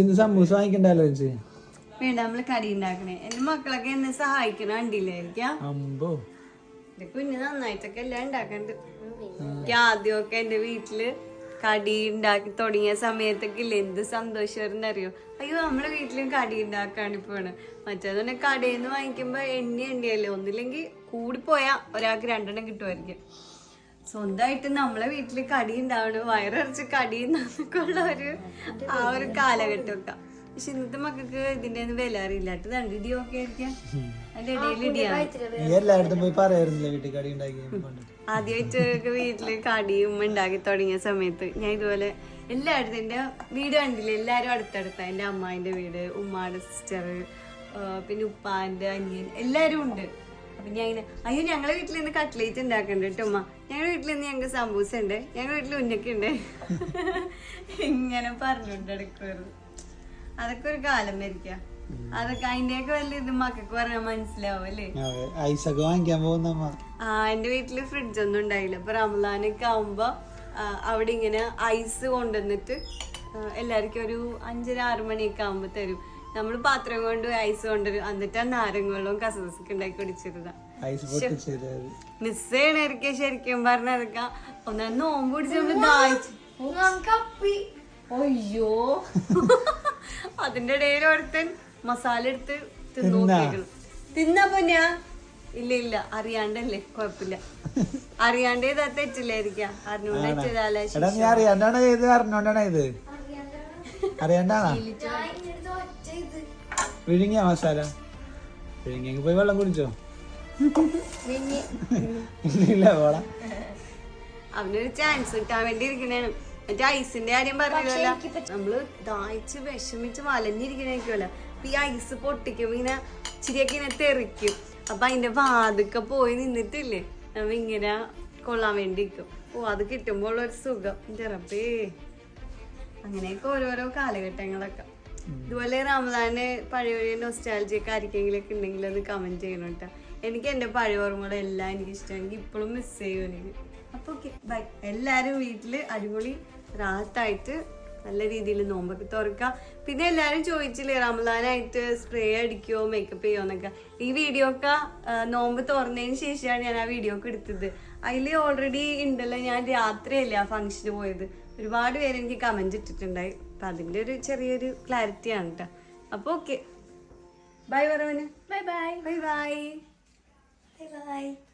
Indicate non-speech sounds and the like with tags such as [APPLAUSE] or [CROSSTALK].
ഇന്ന് സമൂസ വാങ്ങിക്കണ്ടല്ലോ ചേച്ചി? വേണ്ട നമ്മൾ കടി ഉണ്ടാക്കണേ. എന്റെ മക്കളൊക്കെ എന്നെ സഹായിക്കണ കണ്ടില്ലായിരിക്കാം അമ്പോ. എന്റെ കുഞ്ഞ് നന്നായിട്ടൊക്കെ എല്ലാം ഉണ്ടാക്കണ്ട്. എനിക്ക് ആദ്യമൊക്കെ എന്റെ വീട്ടിൽ കടി ഉണ്ടാക്കി തുടങ്ങിയ സമയത്തൊക്കെ ഇല്ല എന്ത് സന്തോഷമായിരുന്നു അറിയോ? അയ്യോ നമ്മളെ വീട്ടിലും കടി ഉണ്ടാക്കാണ് ഇപ്പോണ് മറ്റേതന്നെ കടയിൽ നിന്ന് വാങ്ങിക്കുമ്പോ എണ്ണ എണ്ണയല്ലേ ഒന്നില്ലെങ്കിൽ കൂടിപ്പോയാ ഒരാൾക്ക് രണ്ടെണ്ണം കിട്ടുമായിരിക്കും. സ്വന്തമായിട്ട് നമ്മളെ വീട്ടിൽ കടി ഉണ്ടാവണം വയറിറച്ച് കടി എന്നൊക്കെ ഉള്ള ഒരു ആ ഒരു കാലഘട്ടമൊക്കെ. പക്ഷെ ഇന്നത്തെ മക്കൾക്ക് ഇതിന്റെ ഒന്നും വില അറിയില്ല. രണ്ട് ഇടിയൊക്കെ ആയിരിക്കാം? അതിന്റെ ഇടയിൽ ഇടിയാണ് നീ എല്ലായിടത്തും പോയി വീട്ടിൽ കടി. ആദ്യമായിട്ട് വീട്ടിൽ കടിയും ഉണ്ടാക്കി തുടങ്ങിയ സമയത്ത് ഞാൻ ഇതുപോലെ എല്ലായിടത്തും എന്റെ വീട് കണ്ടില്ല? എല്ലാരും അടുത്തടുത്ത. എന്റെ അമ്മായിന്റെ വീട് ഉമ്മാടെ സിസ്റ്റർ പിന്നെ ഉപ്പാന്റെ അനിയൻ എല്ലാരും ഉണ്ട്. അപ്പൊ ഞാൻ ഇങ്ങനെ അയ്യോ ഞങ്ങളെ വീട്ടിൽ നിന്ന് കട്ട്ലേറ്റ് ഉണ്ടാക്കണ്ട കേട്ടോ ഉമ്മ. ഞങ്ങളുടെ വീട്ടിൽ നിന്ന് ഞങ്ങൾക്ക് സമൂസ ഉണ്ട്. ഞങ്ങളുടെ വീട്ടിൽ ഉന്നക്ക ഉണ്ട്. [LAUGHS] ഇങ്ങനെ പറഞ്ഞുകൊണ്ട് എടുക്കുമായിരുന്നു അതൊക്കെ ഒരു കാലം മരിക്ക അതൊക്കെ അതിന്റെയൊക്കെ വലിയ ഇത് മക്കൾക്ക് പറഞ്ഞാൽ മനസ്സിലാവും അല്ലേ? അതെ ഐസൊക്കെ വാങ്ങിക്കാൻ പോകുന്ന ആ എന്റെ വീട്ടിൽ ഫ്രിഡ്ജ് ഒന്നും ഉണ്ടായില്ല. അപ്പൊ റംലാനൊക്കെ ആവുമ്പോ അവിടെ ഇങ്ങനെ ഐസ് കൊണ്ടുവന്നിട്ട് എല്ലാവർക്കും ഒരു അഞ്ചര ആറ് മണിയൊക്കെ ആവുമ്പോ തരും. നമ്മൾ പാത്രം കൊണ്ട് ഐസ് കൊണ്ടുവരും എന്നിട്ട് നാരങ്ങ വെള്ളവും കസകസൊക്കെ ഉണ്ടാക്കി കുടിച്ചിരുന്ന മിസ് ചെയ്യണായിരിക്കും ശരിക്കും പറഞ്ഞിരിക്ക ഒന്നാ നോമ്പ് പിടിച്ച് ദാഹിച്ചു അയ്യോ. [LAUGHS] അതിന്റെ ഇടയിൽ ഒരുത്തൻ മസാല എടുത്ത് തിന്നു തിന്ന. പൊന്നാ? ഇല്ല ഇല്ല. അറിയാണ്ടല്ലേ? കൊഴപ്പില്ല. അറിയാണ്ടേ ഇതാ തെറ്റില്ലായിരിക്കാം. അറിഞ്ഞോണ്ടാ ചെയ്താലേ എടാ നീ അറിയാണ്ടാണ് ഇത് അറിഞ്ഞോണ്ടാണ് ഇത് അറിയാണ്ടാണാ? വിഴുങ്ങിയ മസാല. വിഴുങ്ങിയെങ്കിൽ പോയി വെള്ളം കുടിച്ചോ. ഇല്ല പോള അവനൊരു ചാൻസ് കിട്ടാൻ വേണ്ടി ഇരിക്കണേണ് മറ്റേ ഐസിന്റെ കാര്യം പറഞ്ഞില്ല നമ്മൾ ദാഹിച്ച് വിഷമിച്ച് വലഞ്ഞിരിക്കണേക്കുമല്ല അപ്പൊ ഈ ഐസ് പൊട്ടിക്കുമ്പോ ഇങ്ങനെ ഇച്ചിരിയൊക്കെ ഇങ്ങനെ തെറിക്കും. അപ്പൊ അതിന്റെ വാതൊക്കെ പോയി നിന്നിട്ടില്ലേ? നമ്മ ഇങ്ങനെ കൊള്ളാൻ വേണ്ടി നിൽക്കും ഓ അത് കിട്ടുമ്പോൾ ഒരു സുഖം. ചെറപ്പേ അങ്ങനെയൊക്കെ ഓരോരോ കാലഘട്ടങ്ങളൊക്കെ. ഇതുപോലെ റമദാന് പഴയ പഴയ നൊസ്റ്റാലജിയൊക്കെ ആർക്കെങ്കിലൊക്കെ ഉണ്ടെങ്കിൽ അത് കമന്റ് ചെയ്യണം കേട്ടോ. എനിക്ക് എന്റെ പഴയ ഓർമ്മകളെല്ലാം എനിക്ക് ഇഷ്ടമെങ്കിൽ ഇപ്പോഴും മിസ് ചെയ്യും എനിക്ക്. അപ്പൊ ഓക്കെ ബൈ എല്ലാവരും വീട്ടിൽ അടിപൊളി റാത്തായിട്ട് നല്ല രീതിയിൽ നോമ്പൊക്കെ തുറക്കുക. പിന്നെ എല്ലാവരും ചോദിച്ചില്ലേ റമദാനായിട്ട് സ്പ്രേ അടിക്കുമോ മേക്കപ്പ് ചെയ്യുമോ എന്നൊക്കെ. ഈ വീഡിയോ ഒക്കെ നോമ്പ് തുറന്നതിന് ശേഷമാണ് ഞാൻ ആ വീഡിയോ ഒക്കെ എടുത്തത്. അതിൽ ഓൾറെഡി ഉണ്ടല്ലോ ഞാൻ രാത്രിയല്ലേ ആ ഫംഗ്ഷന് പോയത്. ഒരുപാട് പേര് എനിക്ക് കമന്റ് ഇട്ടിട്ടുണ്ടായി. അപ്പൊ അതിന്റെ ഒരു ചെറിയൊരു ക്ലാരിറ്റി ആണ് കേട്ടോ അപ്പൊ okay bye പറവന് bye bye bye bye bye bye